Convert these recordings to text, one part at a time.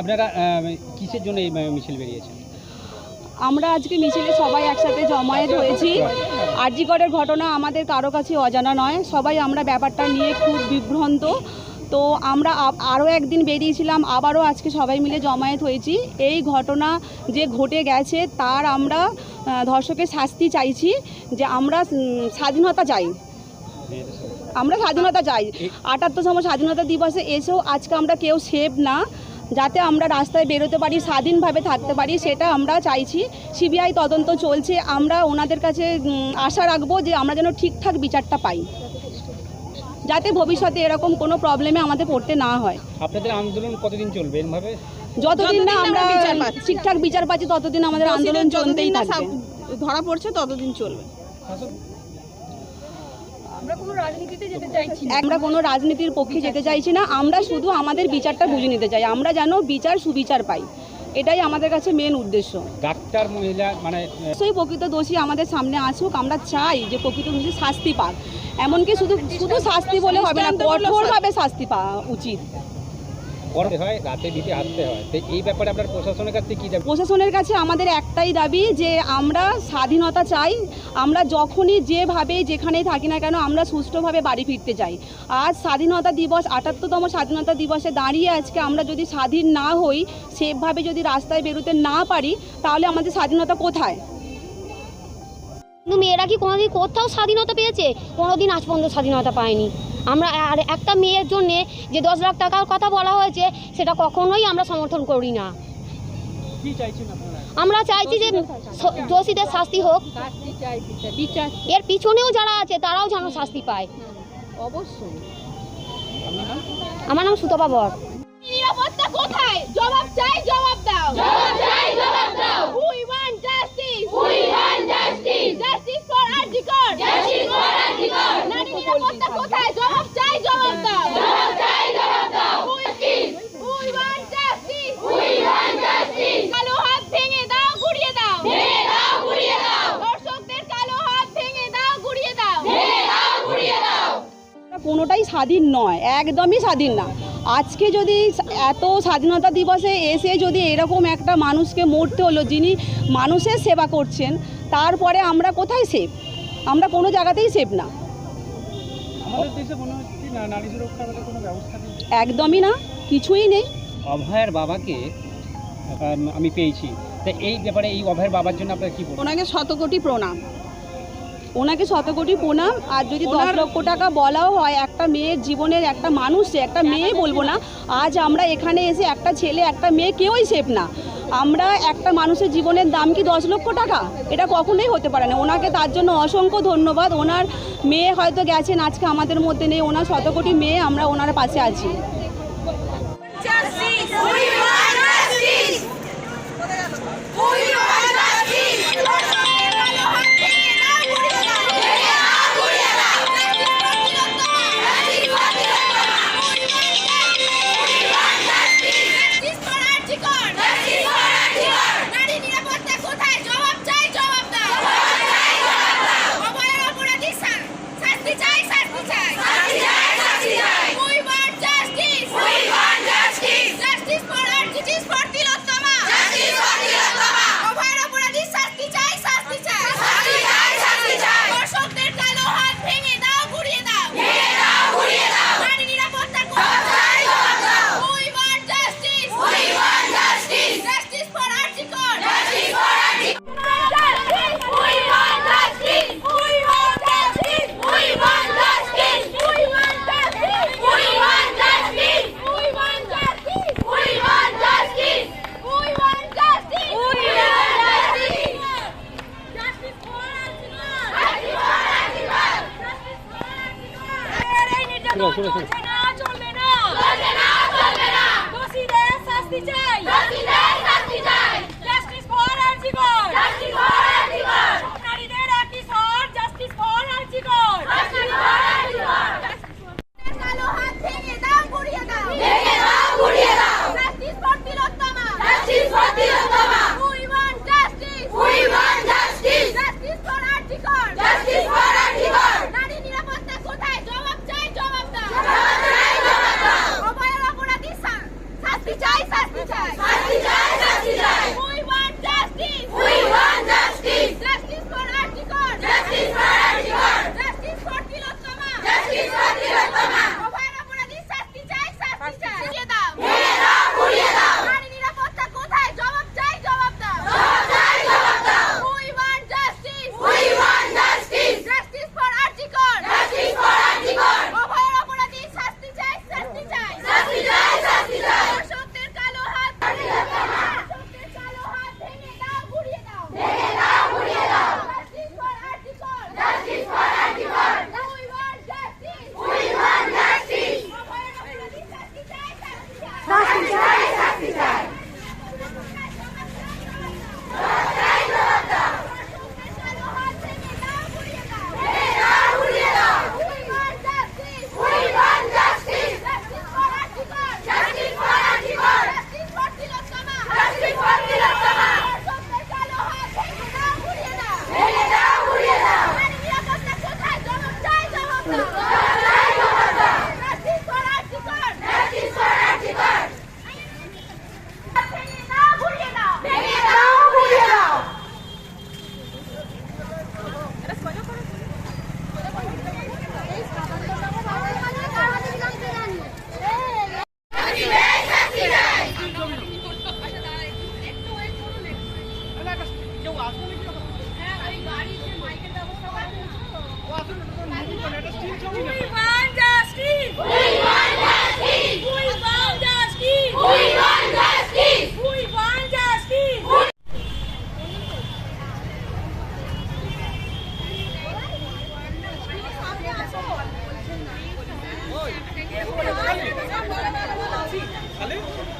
আপনারা কিসের জন্য এই মিছিল বেরিয়েছেন? আমরা আজকে মিছিলে সবাই একসাথে জমায়েত হয়েছি। আরজিগড়ের ঘটনা আমাদের কারও কাছে অজানা নয়। সবাই আমরা ব্যাপারটা নিয়ে খুব বিভ্রান্ত। তো আমরা আরও একদিন বেরিয়েছিলাম, আবারও আজকে সবাই মিলে জমায়েত হয়েছি। এই ঘটনা যে ঘটে গেছে, তার আমরা ধর্ষকের শাস্তি চাইছি যে আমরা স্বাধীনতা চাই। আমরা স্বাধীনতা চাই। আটাত্তরতম স্বাধীনতা দিবসে এসেও আজকে আমরা কেউ সেভ না। যাতে আমরা রাস্তায় বেরোতে পারি স্বাধীনভাবে থাকতে পারি সেটা আমরা চাইছি। সিবিআই তদন্ত চলছে। আমরা ওনাদের কাছে আশা রাখব যে আমরা যেন ঠিকঠাক বিচারটা পাই। যাতে ভবিষ্যতে এরকম কোনো প্রবলেমে আমাদের পড়তে না হয়। আপনাদের আন্দোলন কতদিন চলবে এরভাবে যতদিন না আমরা। ঠিকঠাক বিচার পাচ্ছি ততদিন আমাদের আন্দোলন চলতেই না থাকবে। ধরা পড়ছে ততদিন চলবে। আমরা কোনো রাজনীতির পক্ষে যেতে চাইছি না। আমরা শুধু আমাদের বিচারটা বুঝে নিতে চাই। আমরা যেন বিচার সুবিচার পাই। এটাই আমাদের কাছে মেন উদ্দেশ্য। ডাক্তার মহিলা মানে সেই অবশ্যই প্রকৃত দোষী আমাদের সামনে আসুক। আমরা চাই যে প্রকৃত দোষী শাস্তি পাক। এমনকি শুধু শুধু শাস্তি বলে হবে না কঠোরভাবে শাস্তি পাওয়া উচিত। করতে হয় রাতে দিতে আসতে হয়। তো এই ব্যাপারে আপনার প্রশাসনের কাছ কি দাবি প্রশাসনের কাছে আমাদের একটাই দাবি যে আমরা স্বাধীনতা চাই আমরা যখনই যেভাবে যেখানেই থাকি না কেন আমরা সুষ্ঠুভাবে বাড়ি ফিরতে চাই। আজ স্বাধীনতা দিবস আটাত্তরতম স্বাধীনতা দিবসে দাঁড়িয়ে আজকে আমরা যদি স্বাধীন না হই সেভাবে যদি রাস্তায় বেরোতে না পারি তাহলে আমাদের স্বাধীনতা কোথায়? কিন্তু মেয়েরা কি কোনোদিন কোথাও স্বাধীনতা পেয়েছে? কোনোদিন আজ পর্যন্ত স্বাধীনতা পায়নি। আমরা আর একটা মেয়ের জন্যে যে দশ লাখ টাকার কথা বলা হয়েছে সেটা কখনোই আমরা সমর্থন করি না। কি চাইছেন আপনারা? আমরা চাইছি যে দোষীদের শাস্তি হোক। এর পিছনেও যারা আছে তারাও যেন শাস্তি পায়। অবশ্যই। আমার নাম সুতপা বর। নিরাপত্তা কোথায়? জবাব চাই জবাব দাও। জবাব চাই। নারী কোথায় জবাব চাই জবাব দাও জবাব চাই জবাব দাও we want justice we want justice কালো হাত ভেঙে দাও গুড়িয়ে দাও। ভেঙে দাও গুড়িয়ে দাও। দর্শকদের কালো হাত ভেঙে দাও গুড়িয়ে দাও। ভেঙে দাও গুড়িয়ে দাও। কোনোটাই স্বাধীন নয় একদমই স্বাধীন না। আজকে যদি এত স্বাধীনতা দিবসে এসে যদি এরকম একটা মানুষকে মরতে হলো যিনি মানুষের সেবা করছেন তারপরে আমরা কোথায় সেফ আমরা কোনো জায়গাতেই সেফ না। আমাদের দেশে মনে হচ্ছে না নারী সুরক্ষার মধ্যে কোনো ব্যবস্থা নেই? একদমই না কিছুই নেই। অভয়ের বাবাকে আমি পেয়েছি। তা এই ব্যাপারে এই অভয়ের বাবার জন্য আপনারা কি ওনাকে শতকোটি প্রণাম। ওনাকে শতকোটি প্রণাম আর যদি দশ লক্ষ টাকা বলাও হয় একটা মেয়ের জীবনের একটা মানুষ একটা মেয়ে বলব না আজ আমরা এখানে এসে একটা ছেলে একটা মেয়ে কেউই সেফ না। আমরা একটা মানুষের জীবনের দাম কি দশ লক্ষ টাকা? এটা কখনোই হতে পারে না। ওনাকে তার জন্য অসংখ্য ধন্যবাদ। ওনার মেয়ে হয়তো গেছেন, আজকে আমাদের মধ্যে নেই। ওনার শতকোটি মেয়ে আমরা ওনার পাশে আছি। 看这个大 네.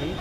嗯，